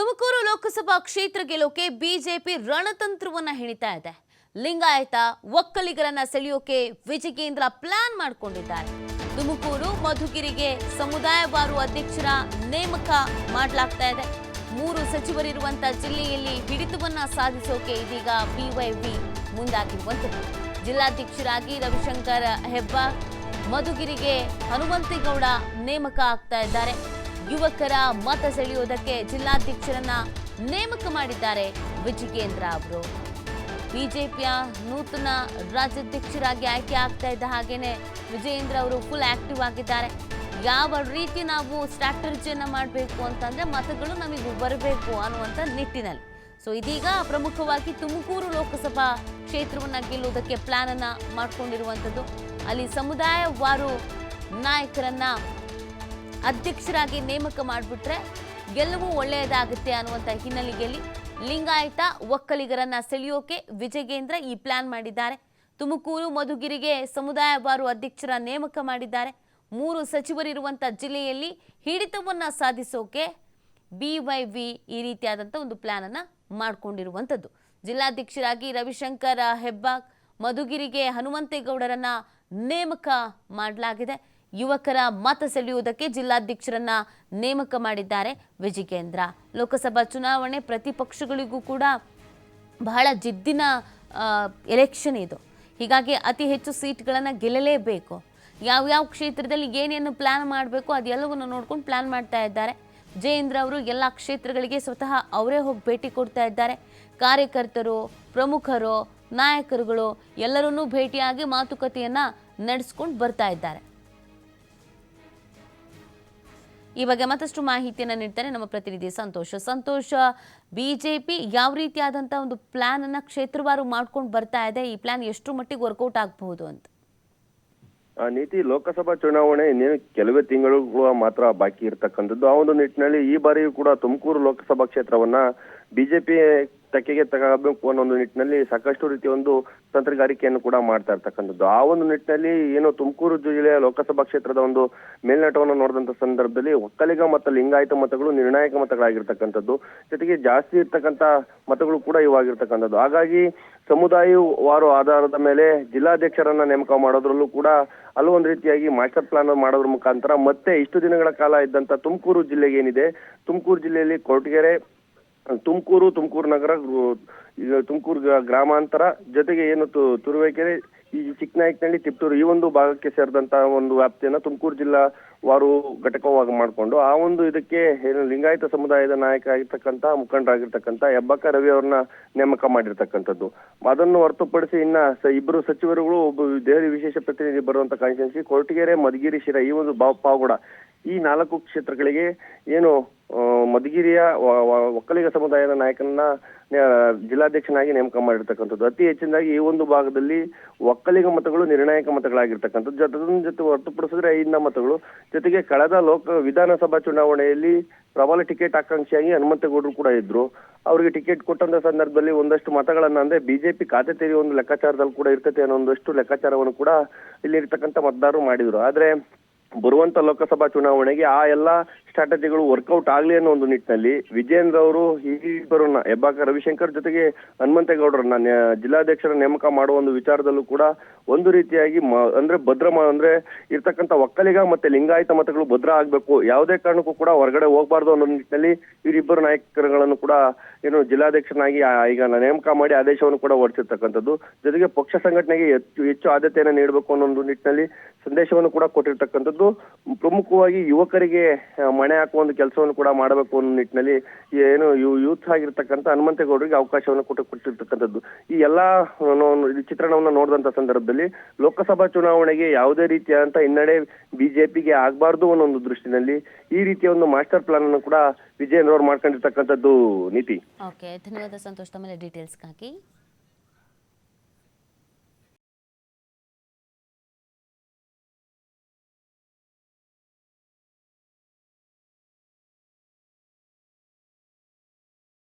ತುಮಕೂರು ಲೋಕಸಭಾ ಕ್ಷೇತ್ರ ಗೆಲ್ಲೋಕೆ ಬಿಜೆಪಿ ರಣತಂತ್ರವನ್ನ ಹೆಣಿತಾ ಇದೆ. ಲಿಂಗಾಯತ ಒಕ್ಕಲಿಗರನ್ನ ಸೆಳೆಯೋಕೆ ವಿಜಯೇಂದ್ರ ಪ್ಲಾನ್ ಮಾಡಿಕೊಂಡಿದ್ದಾರೆ. ತುಮಕೂರು ಮಧುಗಿರಿಗೆ ಸಮುದಾಯವಾರು ಅಧ್ಯಕ್ಷರ ನೇಮಕ ಮಾಡಲಾಗ್ತಾ ಇದೆ. ಮೂರು ಸಚಿವರಿರುವಂತ ಜಿಲ್ಲೆಯಲ್ಲಿ ಹಿಡಿತವನ್ನ ಸಾಧಿಸೋಕೆ ಇದೀಗ ಬಿವೈಬಿ ಮುಂದಾಗಿರುವಂಥದ್ದು ಜಿಲ್ಲಾಧ್ಯಕ್ಷರಾಗಿ ರವಿಶಂಕರ್ ಹೆಬ್ಬಾರ್ ಮಧುಗಿರಿಗೆ ಹನುಮಂತೇಗೌಡ ನೇಮಕ ಆಗ್ತಾ ಇದ್ದಾರೆ. ಯುವಕರ ಮತ ಸೆಳೆಯುವುದಕ್ಕೆ ಜಿಲ್ಲಾಧ್ಯಕ್ಷರನ್ನ ನೇಮಕ ಮಾಡಿದ್ದಾರೆ ವಿಜಯೇಂದ್ರ ಅವರು. ಬಿಜೆಪಿಯ ನೂತನ ರಾಜ್ಯಾಧ್ಯಕ್ಷರಾಗಿ ಆಯ್ಕೆ ಆಗ್ತಾ ಇದ್ದ ಹಾಗೇನೆ ವಿಜಯೇಂದ್ರ ಅವರು ಫುಲ್ ಆಕ್ಟಿವ್ ಆಗಿದ್ದಾರೆ. ಯಾವ ರೀತಿ ನಾವು ಸ್ಟ್ರಾಟಜಿಯನ್ನು ಮಾಡಬೇಕು ಅಂತಂದರೆ ಮತಗಳು ನಮಗೆ ಬರಬೇಕು ಅನ್ನುವಂಥ ನಿಟ್ಟಿನಲ್ಲಿ. ಸೊ ಇದೀಗ ಪ್ರಮುಖವಾಗಿ ತುಮಕೂರು ಲೋಕಸಭಾ ಕ್ಷೇತ್ರವನ್ನು ಗೆಲ್ಲುವುದಕ್ಕೆ ಪ್ಲಾನ್ ಮಾಡಿಕೊಂಡಿರುವಂಥದ್ದು ಮಾಡ್ಕೊಂಡಿರುವಂಥದ್ದು ಅಲ್ಲಿ ಸಮುದಾಯವಾರು ನಾಯಕರನ್ನ ಅಧ್ಯಕ್ಷರಾಗಿ ನೇಮಕ ಮಾಡಿಬಿಟ್ರೆ ಗೆಲುವು ಒಳ್ಳೆಯದಾಗುತ್ತೆ ಅನ್ನುವಂಥ ಹಿನ್ನೆಲೆಯಲ್ಲಿ ಲಿಂಗಾಯತ ಒಕ್ಕಲಿಗರನ್ನ ಸೆಳೆಯೋಕೆ ವಿಜಯೇಂದ್ರ ಈ ಪ್ಲಾನ್ ಮಾಡಿದ್ದಾರೆ. ತುಮಕೂರು ಮಧುಗಿರಿಗೆ ಸಮುದಾಯವಾರು ಅಧ್ಯಕ್ಷರ ನೇಮಕ ಮಾಡಿದ್ದಾರೆ. ಮೂರು ಸಚಿವರಿರುವಂಥ ಜಿಲ್ಲೆಯಲ್ಲಿ ಹಿಡಿತವನ್ನ ಸಾಧಿಸೋಕೆ ಬಿವೈವಿ ಈ ರೀತಿಯಾದಂಥ ಒಂದು ಪ್ಲಾನ್ ಅನ್ನ ಮಾಡಿಕೊಂಡಿರುವಂಥದ್ದು ಜಿಲ್ಲಾಧ್ಯಕ್ಷರಾಗಿ ರವಿಶಂಕರ್ ಹೆಬ್ಬಾಗ್ ಮಧುಗಿರಿಗೆ ಹನುಮಂತೇಗೌಡರನ್ನ ನೇಮಕ ಮಾಡಲಾಗಿದೆ. ಯುವಕರ ಮತ ಸೆಳೆಯುವುದಕ್ಕೆ ಜಿಲ್ಲಾಧ್ಯಕ್ಷರನ್ನ ನೇಮಕ ಮಾಡಿದ್ದಾರೆ ವಿಜಿಕೇಂದ್ರ ಲೋಕಸಭಾ ಚುನಾವಣೆ ಪ್ರತಿಪಕ್ಷಗಳಿಗೂ ಕೂಡ ಬಹಳ ಜಿದ್ದಿನ ಎಲೆಕ್ಷನ್ ಇದು. ಹೀಗಾಗಿ ಅತಿ ಹೆಚ್ಚು ಸೀಟ್ಗಳನ್ನು ಗೆಲ್ಲಲೇಬೇಕು. ಯಾವ್ಯಾವ ಕ್ಷೇತ್ರದಲ್ಲಿ ಏನೇನು ಪ್ಲಾನ್ ಮಾಡಬೇಕು ಅದೆಲ್ಲವನ್ನು ನೋಡ್ಕೊಂಡು ಪ್ಲಾನ್ ಮಾಡ್ತಾ ಇದ್ದಾರೆ. ಜಯೇಂದ್ರ ಅವರು ಎಲ್ಲ ಕ್ಷೇತ್ರಗಳಿಗೆ ಸ್ವತಃ ಅವರೇ ಹೋಗಿ ಭೇಟಿ ಕೊಡ್ತಾ ಇದ್ದಾರೆ. ಕಾರ್ಯಕರ್ತರು, ಪ್ರಮುಖರು, ನಾಯಕರುಗಳು ಎಲ್ಲರನ್ನೂ ಭೇಟಿಯಾಗಿ ಮಾತುಕತೆಯನ್ನು ನಡೆಸ್ಕೊಂಡು ಬರ್ತಾ ಇದ್ದಾರೆ. ಈ ಬಗ್ಗೆ ಮತ್ತಷ್ಟು ಮಾಹಿತಿಯನ್ನು ನೀಡ್ತಾರೆ ನಮ್ಮ ಪ್ರತಿನಿಧಿ ಸಂತೋಷ. ಸಂತೋಷ, ಬಿಜೆಪಿ ಯಾವ ರೀತಿಯಾದಂಥ ಒಂದು ಪ್ಲಾನ್ ಅನ್ನ ಕ್ಷೇತ್ರವಾರು ಮಾಡ್ಕೊಂಡು ಬರ್ತಾ ಇದೆ? ಈ ಪ್ಲಾನ್ ಎಷ್ಟು ಮಟ್ಟಿಗೆ ವರ್ಕೌಟ್ ಆಗಬಹುದು ಅಂತ? ನೀತಿ ಲೋಕಸಭಾ ಚುನಾವಣೆ ಇನ್ನೇನು ಕೆಲವೇ ತಿಂಗಳುಗಳು ಮಾತ್ರ ಬಾಕಿ ಇರತಕ್ಕಂಥದ್ದು. ಆ ಒಂದು ನಿಟ್ಟಿನಲ್ಲಿ ಈ ಬಾರಿಯೂ ಕೂಡ ತುಮಕೂರು ಲೋಕಸಭಾ ಕ್ಷೇತ್ರವನ್ನ ಬಿಜೆಪಿ ತೆಕ್ಕೆಗೆ ತಗೋಬೇಕು ಅನ್ನೋ ನಿಟ್ಟಿನಲ್ಲಿ ಸಾಕಷ್ಟು ರೀತಿಯ ಒಂದು ತಂತ್ರಗಾರಿಕೆಯನ್ನು ಕೂಡ ಮಾಡ್ತಾ ಇರ್ತಕ್ಕಂಥದ್ದು. ಆ ಒಂದು ನಿಟ್ಟಿನಲ್ಲಿ ಏನು ತುಮಕೂರು ಜಿಲ್ಲೆಯ ಲೋಕಸಭಾ ಕ್ಷೇತ್ರದ ಒಂದು ಮೇಲ್ನೋಟವನ್ನು ನೋಡಿದಂತ ಸಂದರ್ಭದಲ್ಲಿ ಒಕ್ಕಲಿಗ ಮತ್ತು ಲಿಂಗಾಯತ ಮತಗಳು, ನಿರ್ಣಾಯಕ ಮತಗಳಾಗಿರ್ತಕ್ಕಂಥದ್ದು. ಜೊತೆಗೆ ಜಾಸ್ತಿ ಇರ್ತಕ್ಕಂಥ ಮತಗಳು ಕೂಡ ಇವಾಗಿರ್ತಕ್ಕಂಥದ್ದು. ಹಾಗಾಗಿ ಸಮುದಾಯವಾರು ಆಧಾರದ ಮೇಲೆ ಜಿಲ್ಲಾಧ್ಯಕ್ಷರನ್ನ ನೇಮಕ ಮಾಡೋದ್ರಲ್ಲೂ ಕೂಡ ಅಲ್ಲೂ ಒಂದು ರೀತಿಯಾಗಿ ಮಾಸ್ಟರ್ ಪ್ಲಾನ್ ಮಾಡೋದ್ರ ಮುಖಾಂತರ ಮತ್ತೆ ಇಷ್ಟು ದಿನಗಳ ಕಾಲ ಇದ್ದಂತ ತುಮಕೂರು ಜಿಲ್ಲೆಗೆ ಏನಿದೆ ತುಮಕೂರು ಜಿಲ್ಲೆಯಲ್ಲಿ ಕೊರಟಗೆರೆ ತುಮಕೂರು ತುಮಕೂರು ನಗರ ತುಮಕೂರು ಗ್ರಾಮಾಂತರ ಜೊತೆಗೆ ಏನು ತುರುವೇಕೆರೆ, ಈ ಚಿಕ್ಕನಾಯಕನಹಳ್ಳಿ ತಿಪ್ಟೂರು ಈ ಒಂದು ಭಾಗಕ್ಕೆ ಸೇರಿದಂತಹ ಒಂದು ವ್ಯಾಪ್ತಿಯನ್ನ ತುಮಕೂರು ಜಿಲ್ಲಾ ವಾರು ಘಟಕವಾಗಿ ಮಾಡಿಕೊಂಡು ಆ ಒಂದು ಇದಕ್ಕೆ ಏನು ಲಿಂಗಾಯತ ಸಮುದಾಯದ ನಾಯಕ ಆಗಿರ್ತಕ್ಕಂಥ ಮುಖಂಡರಾಗಿರ್ತಕ್ಕಂಥ ಹೆಬ್ಬಕ್ಕ ರವಿ ಅವ್ರನ್ನ ನೇಮಕ ಮಾಡಿರ್ತಕ್ಕಂಥದ್ದು. ಅದನ್ನು ಹೊರತುಪಡಿಸಿ ಇನ್ನ ಇಬ್ಬರು ಸಚಿವರುಗಳು ಒಬ್ಬ ದೆಹಲಿ ವಿಶೇಷ ಪ್ರತಿನಿಧಿ ಬರುವಂತ ಕಾನ್ಸ್ಟಿಟ್ಯೂನ್ಸಿ ಕೊರಟಗೆರೆ, ಮಧುಗಿರಿ, ಶಿರಾ ಈ ಒಂದು ಪಾವಗಡ ಈ ನಾಲ್ಕು ಕ್ಷೇತ್ರಗಳಿಗೆ ಏನು ಮಧುಗಿರಿಯ ಒಕ್ಕಲಿಗ ಸಮುದಾಯದ ನಾಯಕನನ್ನ ಜಿಲ್ಲಾಧ್ಯಕ್ಷನಾಗಿ ನೇಮಕ ಮಾಡಿರ್ತಕ್ಕಂಥದ್ದು. ಅತಿ ಹೆಚ್ಚಿನದಾಗಿ ಈ ಒಂದು ಭಾಗದಲ್ಲಿ ಒಕ್ಕಲಿಗ ಮತಗಳು ನಿರ್ಣಾಯಕ ಮತಗಳಾಗಿರ್ತಕ್ಕಂಥದ್ದು. ಜೊತೆ ಜೊತೆ ಹೊರತುಪಡಿಸಿದ್ರೆ ಇನ್ನ ಮತಗಳು. ಜೊತೆಗೆ ಕಳೆದ ಲೋಕ, ವಿಧಾನಸಭಾ ಚುನಾವಣೆಯಲ್ಲಿ ಪ್ರಬಲ ಟಿಕೆಟ್ ಆಕಾಂಕ್ಷಿಯಾಗಿ ಹನುಮಂತೇಗೌಡರು ಕೂಡ ಇದ್ರು. ಅವರಿಗೆ ಟಿಕೆಟ್ ಕೊಟ್ಟಂತ ಸಂದರ್ಭದಲ್ಲಿ ಒಂದಷ್ಟು ಮತಗಳನ್ನ, ಅಂದ್ರೆ ಬಿಜೆಪಿ ಖಾತೆ ತೆರೆಯುವ ಒಂದು ಲೆಕ್ಕಾಚಾರದಲ್ಲಿ ಕೂಡ ಇರ್ತದೆ ಅನ್ನೋ ಒಂದಷ್ಟು ಲೆಕ್ಕಾಚಾರವನ್ನು ಕೂಡ ಇಲ್ಲಿ ಇರ್ತಕ್ಕಂಥ ಮತದಾರರು ಮಾಡಿದ್ರು. ಆದ್ರೆ ಬರುವಂತ ಲೋಕಸಭಾ ಚುನಾವಣೆಗೆ ಆ ಎಲ್ಲಾ ಸ್ಟ್ರಾಟಜಿಗಳು ವರ್ಕೌಟ್ ಆಗ್ಲಿ ಅನ್ನೋ ಒಂದು ನಿಟ್ಟಿನಲ್ಲಿ ವಿಜೇಂದ್ರ ಅವರು ಇಬ್ಬರನ್ನ, ಹೆಬ್ಬಾಕ ರವಿಶಂಕರ್ ಜೊತೆಗೆ ಹನುಮಂತೇಗೌಡರನ್ನ ಜಿಲ್ಲಾಧ್ಯಕ್ಷರ ನೇಮಕ ಮಾಡುವ ಒಂದು ವಿಚಾರದಲ್ಲೂ ಕೂಡ ಒಂದು ರೀತಿಯಾಗಿ ಅಂದ್ರೆ ಭದ್ರ ಅಂದ್ರೆ ಇರ್ತಕ್ಕಂಥ ಒಕ್ಕಲಿಗ ಮತ್ತೆ ಲಿಂಗಾಯತ ಮತಗಳು ಭದ್ರ ಆಗ್ಬೇಕು. ಯಾವುದೇ ಕಾರಣಕ್ಕೂ ಕೂಡ ಹೊರಗಡೆ ಹೋಗಬಾರ್ದು ಅನ್ನೋ ನಿಟ್ಟಿನಲ್ಲಿ ಇವರಿಬ್ಬರು ನಾಯಕರುಗಳನ್ನು ಕೂಡ ಏನು ಜಿಲ್ಲಾಧ್ಯಕ್ಷನಾಗಿ ಈಗ ನೇಮಕ ಮಾಡಿ ಆದೇಶವನ್ನು ಕೂಡ ಹೊರಡಿಸಿರ್ತಕ್ಕಂಥದ್ದು. ಜೊತೆಗೆ ಪಕ್ಷ ಸಂಘಟನೆಗೆ ಹೆಚ್ಚು ಹೆಚ್ಚು ಆದ್ಯತೆಯನ್ನು ನೀಡಬೇಕು ಅನ್ನೋ ಒಂದು ನಿಟ್ಟಿನಲ್ಲಿ ಸಂದೇಶವನ್ನು ಕೂಡ ಕೊಟ್ಟಿರ್ತಕ್ಕಂಥದ್ದು. ಪ್ರಮುಖವಾಗಿ ಯುವಕರಿಗೆ ಮಣೆ ಹಾಕುವ ಒಂದು ಕೆಲಸವನ್ನು ಕೂಡ ಮಾಡಬೇಕು ಅನ್ನೋ ನಿಟ್ಟಿನಲ್ಲಿ ಏನು ಯೂತ್ ಆಗಿರ್ತಕ್ಕಂಥ ಹನುಮಂತೇಗೌಡರಿಗೆ ಅವಕಾಶವನ್ನು ಕೊಟ್ಟು ಕೊಟ್ಟಿರ್ತಕ್ಕಂಥದ್ದು. ಈ ಎಲ್ಲಾ ಚಿತ್ರಣವನ್ನು ನೋಡಿದಂತ ಸಂದರ್ಭದಲ್ಲಿ ಲೋಕಸಭಾ ಚುನಾವಣೆಗೆ ಯಾವುದೇ ರೀತಿಯಾದಂತ ಹಿನ್ನಡೆ ಬಿಜೆಪಿಗೆ ಆಗಬಾರ್ದು ಅನ್ನೋ ಒಂದು ದೃಷ್ಟಿನಲ್ಲಿ ಈ ರೀತಿಯ ಒಂದು ಮಾಸ್ಟರ್ ಪ್ಲಾನ್ ಅನ್ನು ಕೂಡ ವಿಜಯನ್ ಅವರು ಮಾಡ್ಕೊಂಡಿರ್ತಕ್ಕಂಥದ್ದು ನೀತಿ. ಧನ್ಯವಾದ ಸಂತೋಷ್ ಡೀಟೇಲ್ಸ್ಗಾಗಿ